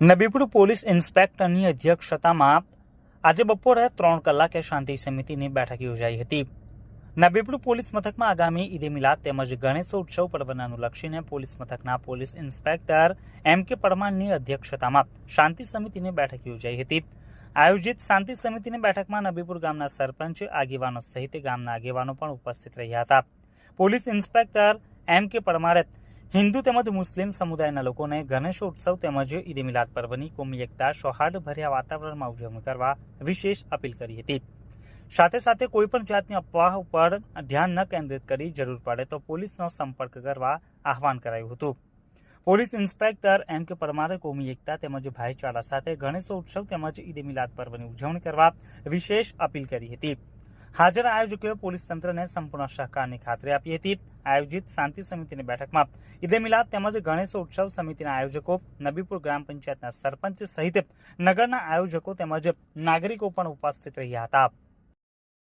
Nabipur police ઇન્સ્પેક્ટરની અધ્યક્ષતામાં આજે બપોરે ત્રણ કલાકે શાંતિ સમિતિની બેઠક યોજાઈ હતી. નબીપુર પોલીસ મથકમાં આગામી ઈદે મિલાદ તેમજ ગણેશોત્સવ પર્વને અનુલક્ષીને પોલીસ મથકના પોલીસ ઇન્સ્પેક્ટર એમ કે પરમારની અધ્યક્ષતામાં શાંતિ સમિતિની બેઠક યોજાઈ હતી. આયોજિત શાંતિ સમિતિની બેઠકમાં નબીપુર ગામના સરપંચ, આગેવાનો સહિત ગામના આગેવાનો પણ ઉપસ્થિત રહ્યા હતા. પોલીસ ઇન્સ્પેક્ટર એમ કે પરમારે હિન્દુ તેમજ મુસ્લિમ સમુદાયના લોકોને ગણેશોત્સવ તેમજ ઈદ મિલાદ પર્વની કોમી એકતા, સૌહાર્દભર્યા વાતાવરણમાં ઉજવણી કરવા વિશેષ અપીલ કરી હતી. સાથે સાથે કોઈપણ જાતની અફવાહ ઉપર ધ્યાન ન કેન્દ્રિત કરી જરૂર પડે તો પોલીસનો સંપર્ક કરવા આહવાન કરાયું હતું. પોલીસ ઇન્સ્પેક્ટર એમ કે પરમારે કોમી એકતા તેમજ ભાઈચારા સાથે ગણેશોત્સવ તેમજ ઈદ મિલાદ પર્વની ઉજવણી કરવા વિશેષ અપીલ કરી હતી. હાજર આયોજકોએ પોલીસ તંત્રને સંપૂર્ણ સહકારની ખાતરી આપી હતી. આયોજિત શાંતિ સમિતિની બેઠકમાં ઈદે મિલાદ તેમજ ગણેશોત્સવ સમિતિના આયોજકો, નબીપુર ગ્રામ પંચાયતના સરપંચ સહિત નગરના આયોજકો તેમજ નાગરિકો પણ ઉપસ્થિત રહ્યા હતા.